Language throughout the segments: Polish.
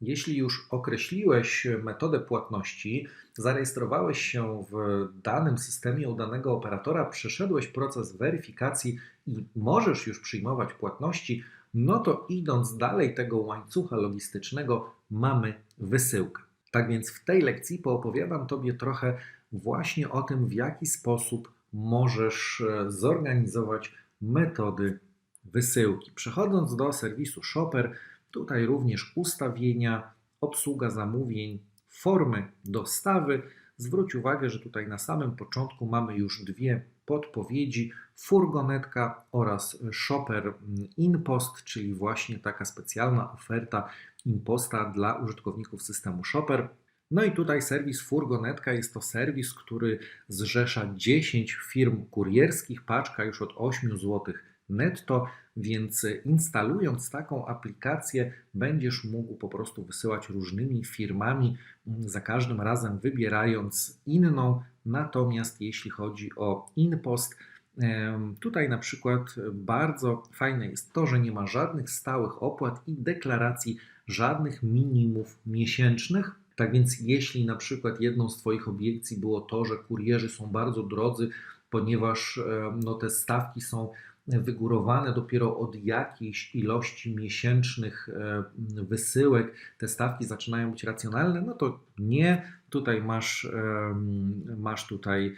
Jeśli już określiłeś metodę płatności, zarejestrowałeś się w danym systemie u danego operatora, przeszedłeś proces weryfikacji i możesz już przyjmować płatności, no to idąc dalej tego łańcucha logistycznego, mamy wysyłkę. Tak więc w tej lekcji poopowiadam Tobie trochę właśnie o tym, w jaki sposób możesz e, zorganizować metody wysyłki. Przechodząc do serwisu Shopper, tutaj również ustawienia, obsługa zamówień, formy dostawy. Zwróć uwagę, że tutaj na samym początku mamy już dwie podpowiedzi: furgonetka oraz shopper InPost, czyli właśnie taka specjalna oferta InPosta dla użytkowników systemu Shopper. No i tutaj serwis Furgonetka jest to serwis, który zrzesza 10 firm kurierskich, paczka już od 8 zł netto, więc instalując taką aplikację będziesz mógł po prostu wysyłać różnymi firmami, za każdym razem wybierając inną. Natomiast jeśli chodzi o InPost, Tutaj na przykład bardzo fajne jest to, że nie ma żadnych stałych opłat i deklaracji żadnych minimów miesięcznych. Tak więc, jeśli na przykład jedną z Twoich obiekcji było to, że kurierzy są bardzo drodzy, ponieważ no, te stawki są wygórowane dopiero od jakiejś ilości miesięcznych wysyłek, te stawki zaczynają być racjonalne, no to nie. Tutaj masz, masz tutaj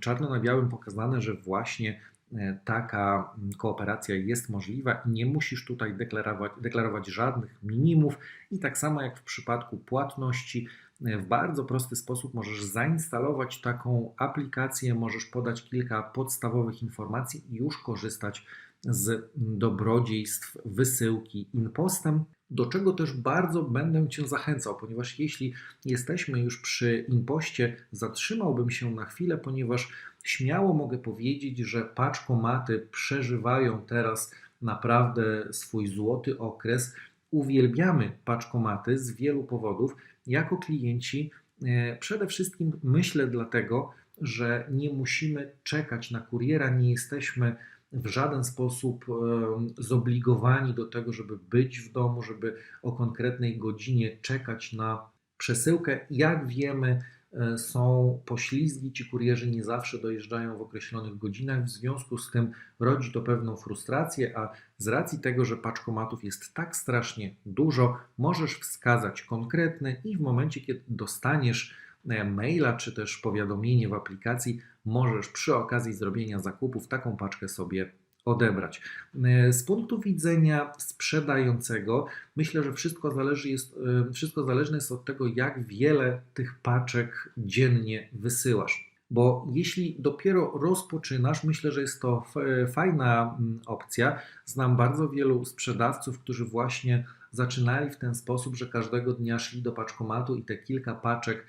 czarno na białym pokazane, że właśnie e, taka kooperacja jest możliwa i nie musisz tutaj deklarować, deklarować żadnych minimów. I tak samo jak w przypadku płatności, e, w bardzo prosty sposób możesz zainstalować taką aplikację, możesz podać kilka podstawowych informacji i już korzystać z dobrodziejstw wysyłki InPostem do czego też bardzo będę Cię zachęcał, ponieważ jeśli jesteśmy już przy impoście, zatrzymałbym się na chwilę, ponieważ śmiało mogę powiedzieć, że paczkomaty przeżywają teraz naprawdę swój złoty okres. Uwielbiamy paczkomaty z wielu powodów. Jako klienci e, przede wszystkim myślę dlatego, że nie musimy czekać na kuriera, nie jesteśmy w żaden sposób zobligowani do tego, żeby być w domu, żeby o konkretnej godzinie czekać na przesyłkę. Jak wiemy, e, są poślizgi, ci kurierzy nie zawsze dojeżdżają w określonych godzinach, w związku z tym rodzi to pewną frustrację, a z racji tego, że paczkomatów jest tak strasznie dużo, możesz wskazać konkretny i w momencie, kiedy dostaniesz e, maila czy też powiadomienie w aplikacji, możesz przy okazji zrobienia zakupów taką paczkę sobie odebrać. E, z punktu widzenia sprzedającego, myślę, że wszystko, zależy jest, e, wszystko zależne jest od tego, jak wiele tych paczek dziennie wysyłasz. Bo jeśli dopiero rozpoczynasz, myślę, że jest to fajna mm, opcja. Znam bardzo wielu sprzedawców, którzy właśnie zaczynali w ten sposób, że każdego dnia szli do paczkomatu i te kilka paczek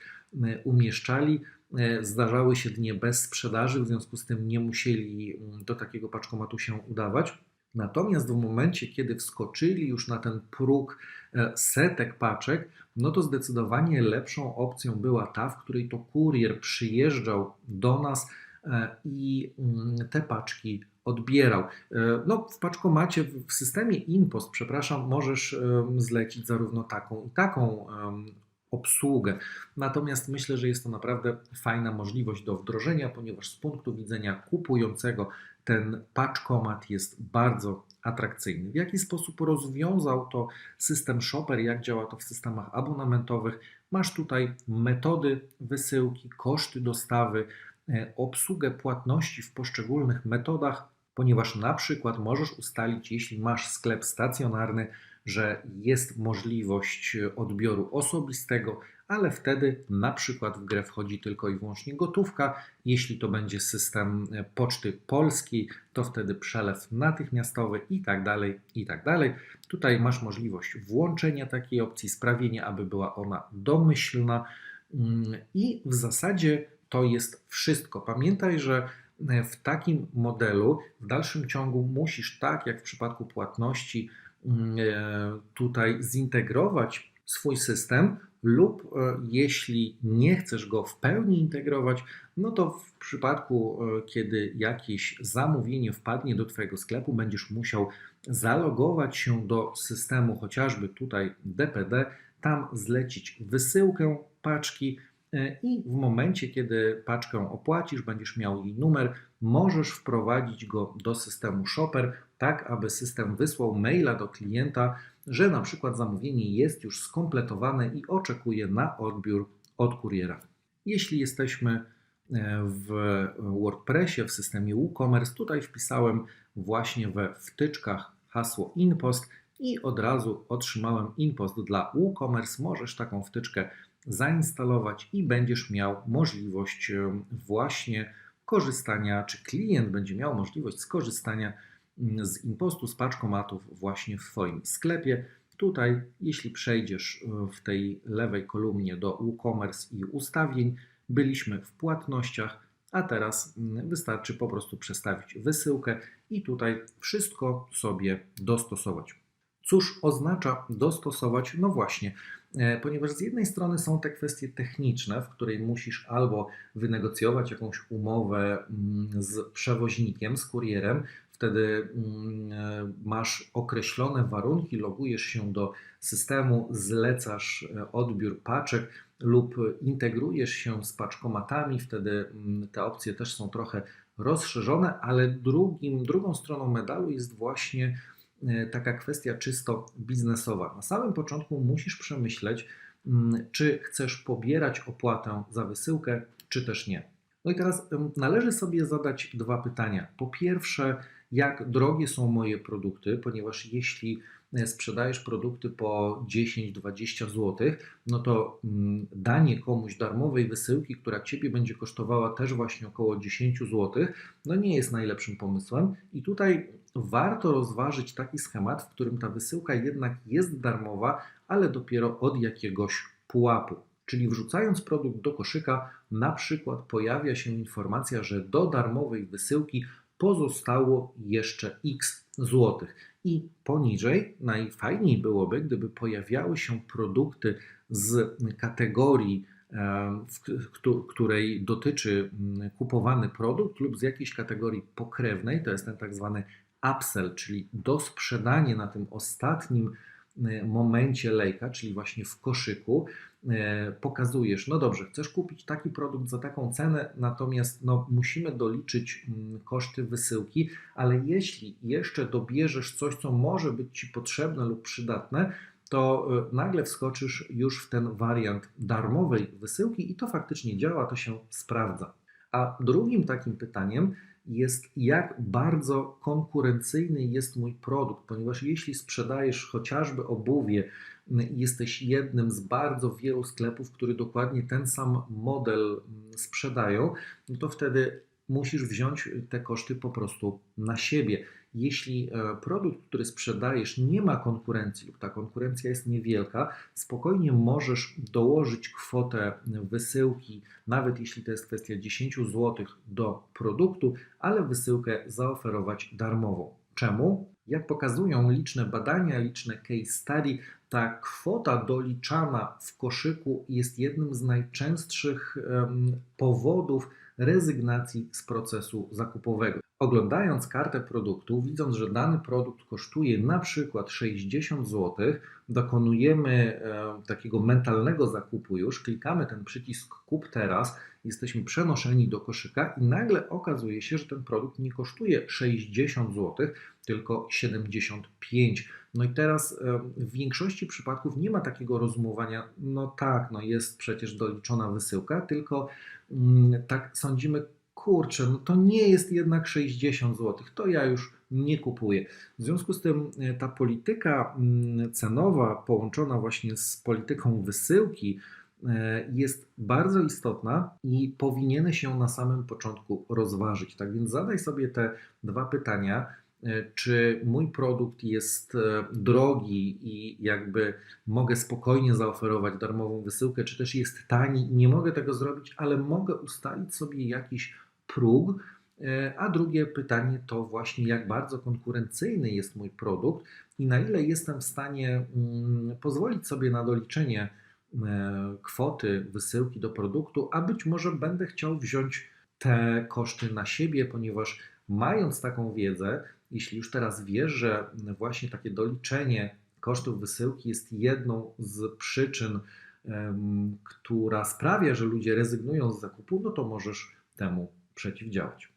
umieszczali. E, zdarzały się dnie bez sprzedaży, w związku z tym nie musieli mm, do takiego paczkomatu się udawać. Natomiast w momencie, kiedy wskoczyli już na ten próg e, setek paczek, no to zdecydowanie lepszą opcją była ta, w której to kurier przyjeżdżał do nas e, i mm, te paczki odbierał. No, w paczkomacie, w systemie InPost, przepraszam, możesz zlecić zarówno taką i taką obsługę. Natomiast myślę, że jest to naprawdę fajna możliwość do wdrożenia, ponieważ z punktu widzenia kupującego ten paczkomat jest bardzo atrakcyjny. W jaki sposób rozwiązał to system Shopper, jak działa to w systemach abonamentowych? Masz tutaj metody wysyłki, koszty dostawy, e, obsługę płatności w poszczególnych metodach, ponieważ na przykład możesz ustalić, jeśli masz sklep stacjonarny, że jest możliwość odbioru osobistego, ale wtedy na przykład w grę wchodzi tylko i wyłącznie gotówka. Jeśli to będzie system poczty polskiej, to wtedy przelew natychmiastowy i tak dalej, i tak dalej. Tutaj masz możliwość włączenia takiej opcji, sprawienia, aby była ona domyślna mm, i w zasadzie to jest wszystko. Pamiętaj, że w takim modelu w dalszym ciągu musisz, tak jak w przypadku płatności, e, tutaj zintegrować swój system, lub e, jeśli nie chcesz go w pełni integrować, no to w przypadku, e, kiedy jakieś zamówienie wpadnie do Twojego sklepu, będziesz musiał zalogować się do systemu, chociażby tutaj DPD, tam zlecić wysyłkę paczki e, i w momencie, kiedy paczkę opłacisz, będziesz miał jej numer, możesz wprowadzić go do systemu Shopper, tak aby system wysłał maila do klienta, że na przykład zamówienie jest już skompletowane i oczekuje na odbiór od kuriera. Jeśli jesteśmy e, w WordPressie, w systemie WooCommerce, tutaj wpisałem właśnie we wtyczkach hasło InPost i od razu otrzymałem InPost dla WooCommerce. Możesz taką wtyczkę zainstalować i będziesz miał możliwość e, właśnie korzystania, czy klient będzie miał możliwość skorzystania z impostu, z paczkomatów właśnie w Twoim sklepie. Tutaj, jeśli przejdziesz e, w tej lewej kolumnie do WooCommerce i ustawień, byliśmy w płatnościach, a teraz mm, wystarczy po prostu przestawić wysyłkę i tutaj wszystko sobie dostosować. Cóż oznacza dostosować? No właśnie, e, ponieważ z jednej strony są te kwestie techniczne, w której musisz albo wynegocjować jakąś umowę mm, z przewoźnikiem, z kurierem, wtedy mm, e, masz określone warunki, logujesz się do systemu, zlecasz e, odbiór paczek lub integrujesz się z paczkomatami, wtedy mm, te opcje też są trochę rozszerzone, ale drugim, drugą stroną medalu jest właśnie E, taka kwestia czysto biznesowa. Na samym początku musisz przemyśleć, mm, czy chcesz pobierać opłatę za wysyłkę, czy też nie. No i teraz należy sobie zadać dwa pytania. Po pierwsze, jak drogie są moje produkty, ponieważ jeśli e, sprzedajesz produkty po 10-20 zł, no to mm, danie komuś darmowej wysyłki, która Ciebie będzie kosztowała też właśnie około 10 zł, no nie jest najlepszym pomysłem. I tutaj warto rozważyć taki schemat, w którym ta wysyłka jednak jest darmowa, ale dopiero od jakiegoś pułapu. Czyli wrzucając produkt do koszyka, na przykład pojawia się informacja, że do darmowej wysyłki pozostało jeszcze x złotych. I poniżej najfajniej byłoby, gdyby pojawiały się produkty z kategorii, w której dotyczy mm, kupowany produkt, lub z jakiejś kategorii pokrewnej, to jest ten tak zwany upsell, czyli dosprzedanie na tym ostatnim e, momencie lejka, czyli właśnie w koszyku, pokazujesz, no dobrze, chcesz kupić taki produkt za taką cenę, natomiast no, musimy doliczyć mm, koszty wysyłki, ale jeśli jeszcze dobierzesz coś, co może być Ci potrzebne lub przydatne, to e, nagle wskoczysz już w ten wariant darmowej wysyłki i to faktycznie działa, to się sprawdza. A drugim takim pytaniem jest, jak bardzo konkurencyjny jest mój produkt, ponieważ jeśli sprzedajesz chociażby obuwie, jesteś jednym z bardzo wielu sklepów, który dokładnie ten sam model sprzedają, no to wtedy musisz wziąć te koszty po prostu na siebie. Jeśli e, produkt, który sprzedajesz, nie ma konkurencji lub ta konkurencja jest niewielka, spokojnie możesz dołożyć kwotę wysyłki, nawet jeśli to jest kwestia 10 zł do produktu, ale wysyłkę zaoferować darmową. Czemu? Jak pokazują liczne badania, liczne case study, ta kwota doliczana w koszyku jest jednym z najczęstszych powodów rezygnacji z procesu zakupowego. Oglądając kartę produktu, widząc, że dany produkt kosztuje na przykład 60 zł, dokonujemy e, takiego mentalnego zakupu już, klikamy ten przycisk kup teraz, jesteśmy przenoszeni do koszyka i nagle okazuje się, że ten produkt nie kosztuje 60 zł, tylko 75. No i teraz e, w większości przypadków nie ma takiego rozumowania, no tak, no jest przecież doliczona wysyłka, tylko mm, tak sądzimy, kurczę, no to nie jest jednak 60 zł, to ja już nie kupuję. W związku z tym e, ta polityka mm, cenowa połączona właśnie z polityką wysyłki e, jest bardzo istotna i powinieneś się na samym początku rozważyć. Tak więc zadaj sobie te dwa pytania. E, czy mój produkt jest drogi i jakby mogę spokojnie zaoferować darmową wysyłkę, czy też jest tani i nie mogę tego zrobić, ale mogę ustalić sobie jakiś próg. E, a drugie pytanie to właśnie, jak bardzo konkurencyjny jest mój produkt i na ile jestem w stanie mm, pozwolić sobie na doliczenie e, kwoty wysyłki do produktu, a być może będę chciał wziąć te koszty na siebie, ponieważ mając taką wiedzę, jeśli już teraz wiesz, że właśnie takie doliczenie kosztów wysyłki jest jedną z przyczyn, która sprawia, że ludzie rezygnują z zakupu, no to możesz temu przeciwdziałać.